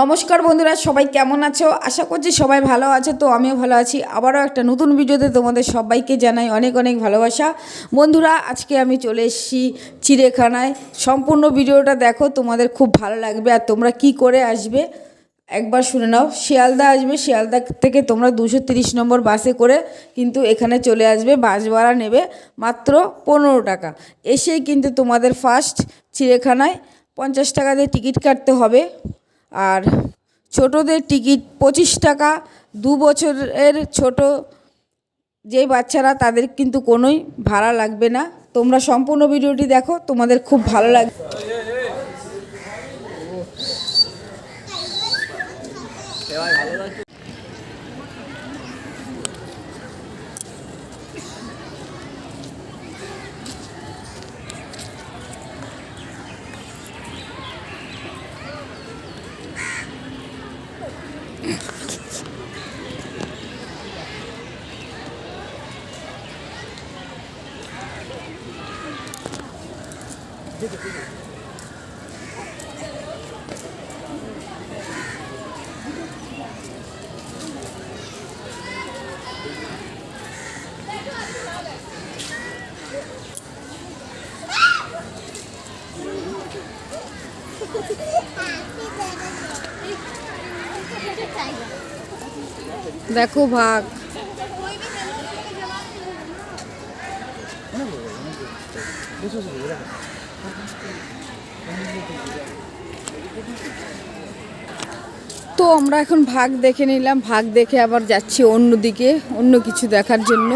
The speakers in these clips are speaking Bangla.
নমস্কার বন্ধুরা, সবাই কেমন আছো? আশা করছি সবাই ভালো আছে, তো আমিও ভালো আছি। আবারও একটা নতুন ভিডিওতে তোমাদের সবাইকে জানাই অনেক অনেক ভালোবাসা। বন্ধুরা, আজকে আমি চলে এসেছি চিড়িয়াখানায়। সম্পূর্ণ ভিডিওটা দেখো, তোমাদের খুব ভালো লাগবে আর তোমরা কি করে আসবে? একবার শুনে নাও, শিয়ালদা আসবে, শিয়ালদা থেকে তোমরা দুশো তিরিশ নম্বর বাসে করে কিন্তু এখানে চলে আসবে, বাস ভাড়া নেবে মাত্র পনেরো টাকা। এসেই কিন্তু তোমাদের ফার্স্ট চিড়িয়াখানায় পঞ্চাশ টাকা দিয়ে টিকিট কাটতে হবে। আর ছোটদের টিকিট পঁচিশ টাকা, দু বছরের ছোট যেই বাচ্চারা তাদের কিন্তু কোনোই ভাড়া লাগবে না। তোমরা সম্পূর্ণ ভিডিওটি দেখো, তোমাদের খুব ভালো লাগবে। দেখো ভাগ। তো আমরা এখন ভাগ দেখে নিলাম, ভাগ দেখে আবার যাচ্ছি অন্যদিকে, অন্য কিছু দেখার জন্য।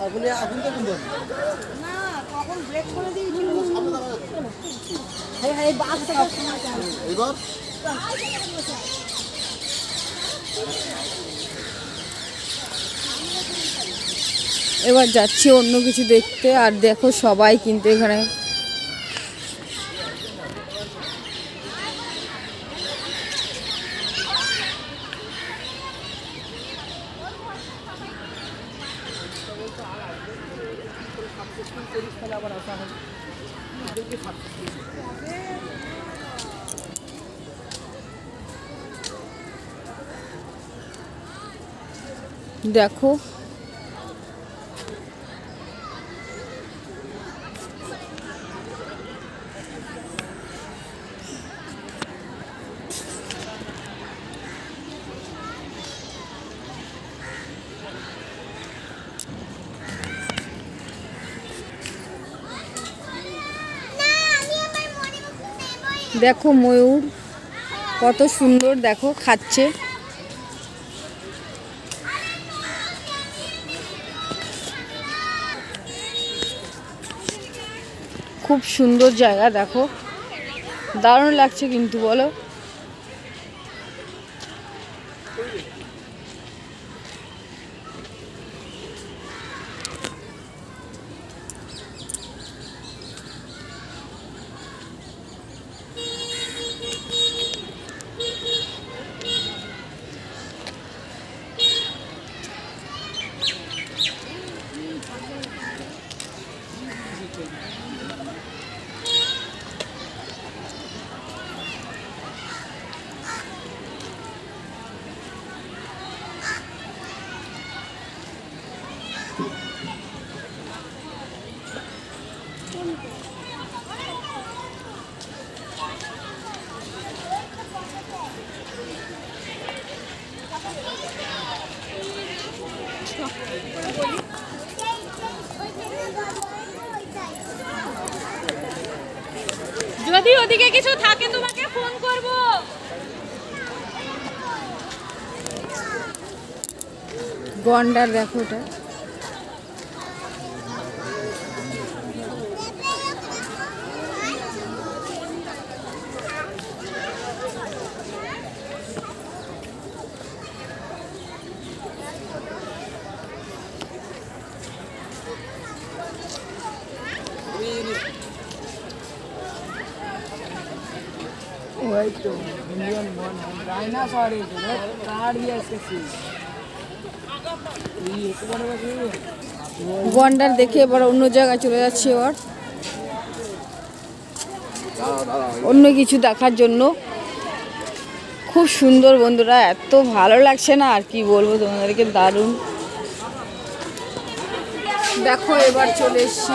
আপনি আপনি তো বলুন এইবার এবার যাচ্ছি অন্য কিছু দেখতে আর দেখো সবাই কিন্তু এখানে দেখো। দেখো ময়ূর কত সুন্দর দেখো খাচ্ছে। খুব সুন্দর জায়গা দেখো। দারুণ লাগছে কিন্তু বলো। ওদিকে কিছু থাকে তোমাকে ফোন করব। গন্ডার দেখো ওটা। গন্ডার দেখে এবার অন্য জায়গায় চলে যাচ্ছে এবার। অন্য কিছু দেখার জন্য। খুব সুন্দর বন্ধুরা, এত ভালো লাগছে না, আর কি বলব তোমাদেরকে, দারুণ। দেখো, এবার চলে এসছি।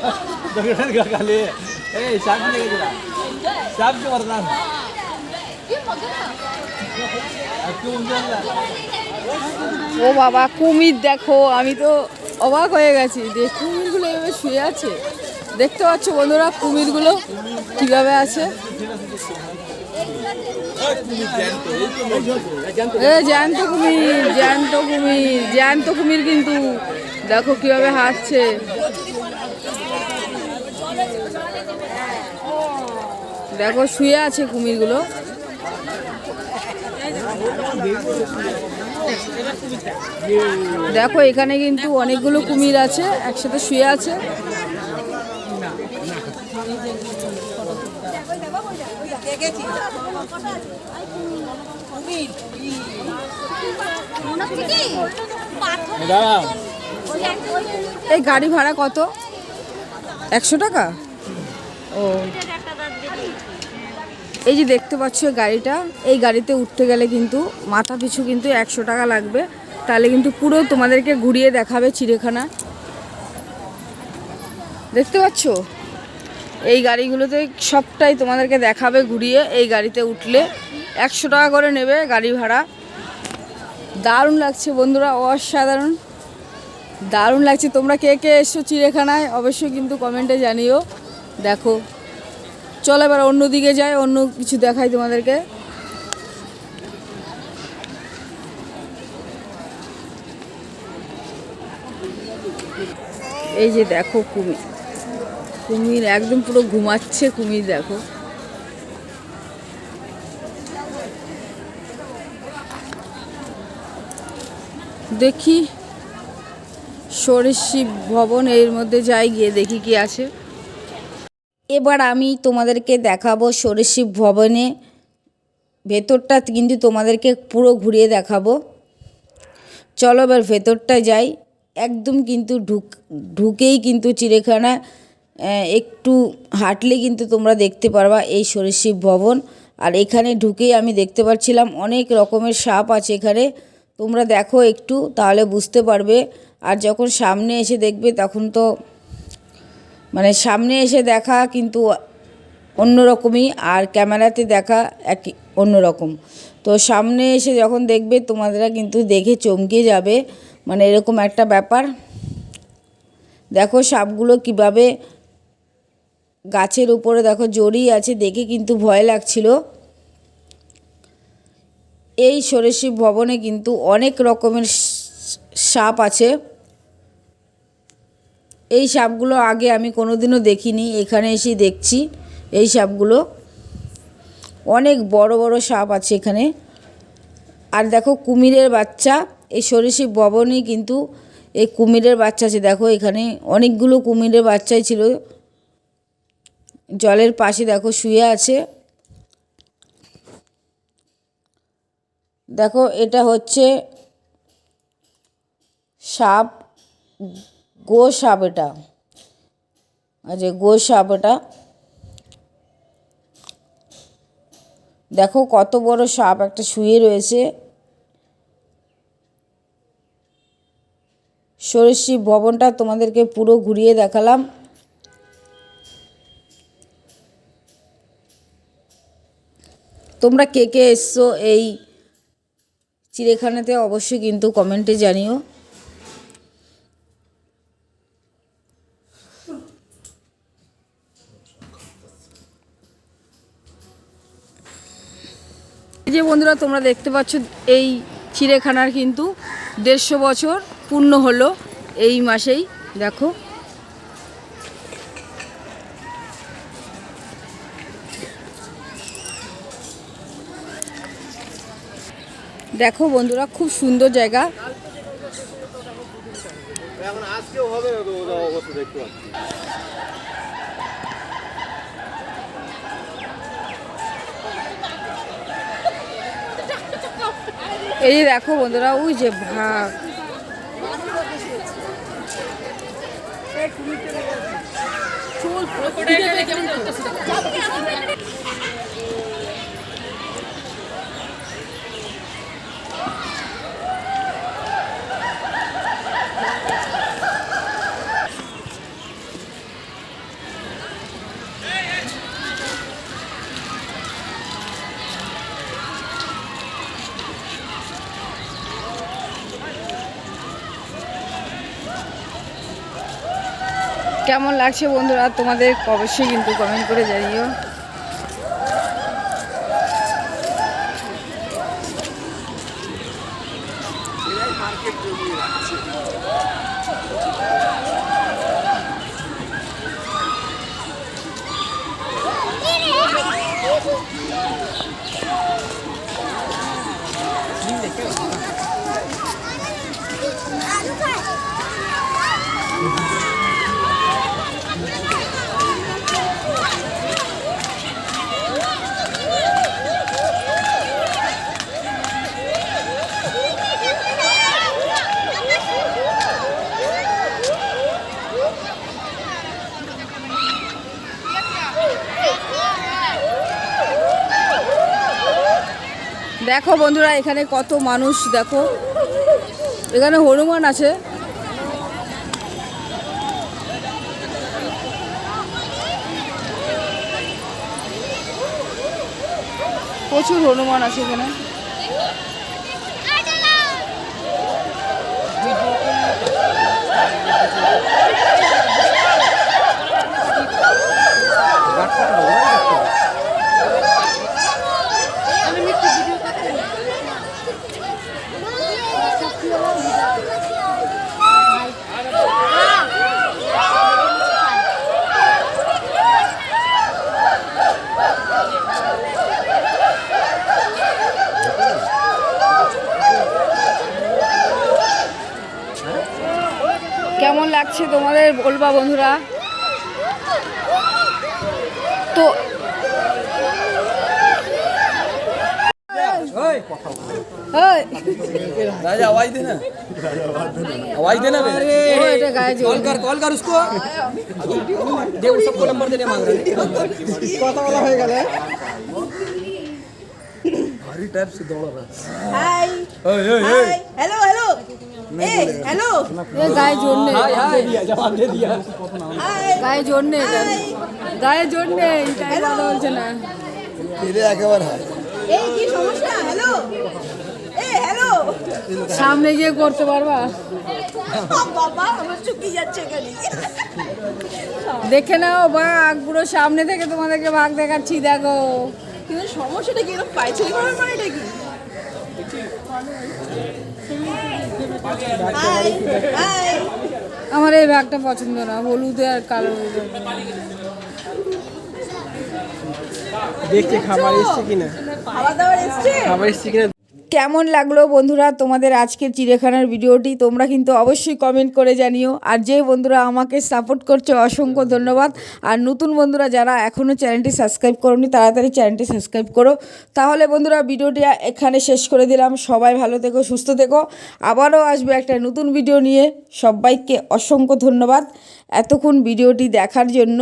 दगडात का खाली ए शाप नाही तुला शाप के वरदान तू उंचला ও বাবা কুমির দেখো আমি তো অবাক হয়ে গেছি যে কুমিরগুলো এভাবে শুয়ে আছে দেখতে পাচ্ছ বন্ধুরা কুমিরগুলো কিভাবে আছে এ জ্যান্ত কুমির জ্যান্ত কুমির জ্যান্ত কুমির কিন্তু দেখো কিভাবে হাঁটছে দেখো, শুয়ে আছে কুমিরগুলো। দেখো, এখানে কিন্তু অনেকগুলো কুমির আছে, একসাথে শুয়ে আছে। এই গাড়ি ভাড়া কত? একশো টাকা? ও। এই যে দেখতে পাচ্ছ গাড়িটা, এই গাড়িতে উঠতে গেলে কিন্তু মাথা পিছু কিন্তু একশো টাকা লাগবে। তাহলে কিন্তু পুরো তোমাদেরকে ঘুরিয়ে দেখাবে চিড়িয়াখানা। দেখতে পাচ্ছ? এই গাড়িগুলোতে সবটাই তোমাদেরকে দেখাবে ঘুরিয়ে, এই গাড়িতে উঠলে একশো টাকা করে নেবে গাড়ি ভাড়া। দারুণ লাগছে বন্ধুরা, অসাধারণ। দারুণ লাগছে। তোমরা কে কে এসছো চিড়িয়াখানায় অবশ্যই কিন্তু কমেন্টে জানিও। দেখো। চলো এবার অন্য দিকে যাই, অন্য কিছু দেখাই তোমাদেরকে। এই যে দেখো কুমির। কুমির একদম পুরো ঘুমাচ্ছে, কুমির দেখো। দেখি সরিষি ভবন এর মধ্যে যাই, গিয়ে দেখি কি আছে। এবার আমি তোমাদেরকে দেখাবো সরিষি ভবনে। ভেতরটা কিন্তু তোমাদেরকে পুরো ঘুরিয়ে দেখাবো। চলো এবার ভেতরটা যাই। একদম কিন্তু ঢুক, ঢুকেই কিন্তু চিড়িয়াখানা একটু হাঁটলে কিন্তু তোমরা দেখতে পারবা এই সরিষি ভবন। আর এখানে ঢুকেই আমি দেখতে পাচ্ছিলাম অনেক রকমের সাপ আছে এখানে। তোমরা দেখো একটু, তাহলে বুঝতে পারবে। আর যখন সামনে এসে দেখবে, তখন তো মানে সামনে এসে দেখা কিন্তু অন্য রকমই আর ক্যামেরাতে দেখা একই অন্য রকম তো সামনে এসে যখন দেখবে, তোমাদেরা কিন্তু দেখে চমকে যাবে। মানে এরকম একটা ব্যাপার। দেখো সাপগুলো কীভাবে গাছের উপরে, দেখো জড়িয়ে আছে, দেখে কিন্তু ভয় লাগছিল। এই সরেশি ভবনে কিন্তু অনেক রকমের সাপ আছে। এই সাপগুলো আগে আমি কোনোদিনও দেখিনি, এখানে এসেই দেখছি এই সাপগুলো। অনেক বড় বড় সাপ আছে এখানে। আর দেখো কুমিরের বাচ্চা, এই সরিষি ভবনেই কিন্তু এই কুমিরের বাচ্চা আছে। দেখো এখানে অনেকগুলো কুমিরের বাচ্চাই ছিল। জলের পাশে দেখো শুয়ে আছে। দেখো, এটা হচ্ছে সাপ, গো সাপ এটা। আচ্ছা গো সাপ এটা। দেখো কত বড় সাপ একটা শুয়ে রয়েছে। সরস্বী ভবনটা তোমাদেরকে পুরো ঘুরিয়ে দেখালাম। তোমরা কে কে এসছো এই চিড়িয়াখানাতে অবশ্যই কিন্তু কমেন্টে জানিও। এই যে বন্ধুরা, তোমরা দেখতে পাচ্ছ, এই চিড়িয়াখানার কিন্তু দেড়শো বছর পূর্ণ হলো এই মাসেই, দেখো। দেখো বন্ধুরা খুব সুন্দর জায়গা। এই দেখো বন্ধুরা ওই যে ভাগ কেমন লাগছে বন্ধুরা? তোমাদের অবশ্যই কিন্তু কমেন্ট করে জানিও। দেখো বন্ধুরা এখানে কত মানুষ দেখো। এখানে হনুমান আছে। প্রচুর হনুমান আছে এখানে লাগছে তোমাদের বলবা বন্ধুরা তো ওই, राजा आवाज देना आवाज देना बे ও এটা गाय जो कॉल कर कॉल कर उसको दे वो सबको नंबर देने मांग रहे हैं কথা বলা হয়ে গেলে भारी टाइप से दौड़ रहा হাই है হাই হ্যালো হ্যালো এ হ্যালো গায়ে জোর নেই। গায়ে জোর নেই গায়ে জোর নেই না। একেবারে এই কি সমস্যা? হ্যালো সামনে গিয়ে করতে পারবা? দেখে নাও বাঘ পুরো সামনে থেকে তোমাদেরকে বাঘ দেখাচ্ছি দেখো। কিন্তু সমস্যাটা কি এরকম পাইছে আমার এই ব্যাগটা পছন্দ না হলুদে আর কালো দেখতে খাবার এসছে কিনা? খাবার দাবার এসছে? খাবার এসছে কিনা? কেমন লাগল বন্ধুরা তোমাদের আজকের চিড়িয়াখানার ভিডিওটি? তোমরা কিন্তু অবশ্যই কমেন্ট করে জানিও। আর যে বন্ধুরা আমাকে সাপোর্ট করছ, অসংখ্য ধন্যবাদ। আর নতুন বন্ধুরা যারা এখনও চ্যানেলটি সাবস্ক্রাইব করোনি, তাড়াতাড়ি চ্যানেলটি সাবস্ক্রাইব করো। তাহলে বন্ধুরা ভিডিওটি এখানে শেষ করে দিলাম। সবাই ভালো থেকো, সুস্থ থেকো। আবারও আসবে একটা নতুন ভিডিও নিয়ে। সবাইকে অসংখ্য ধন্যবাদ। এতক্ষণ ভিডিওটি দেখার জন্য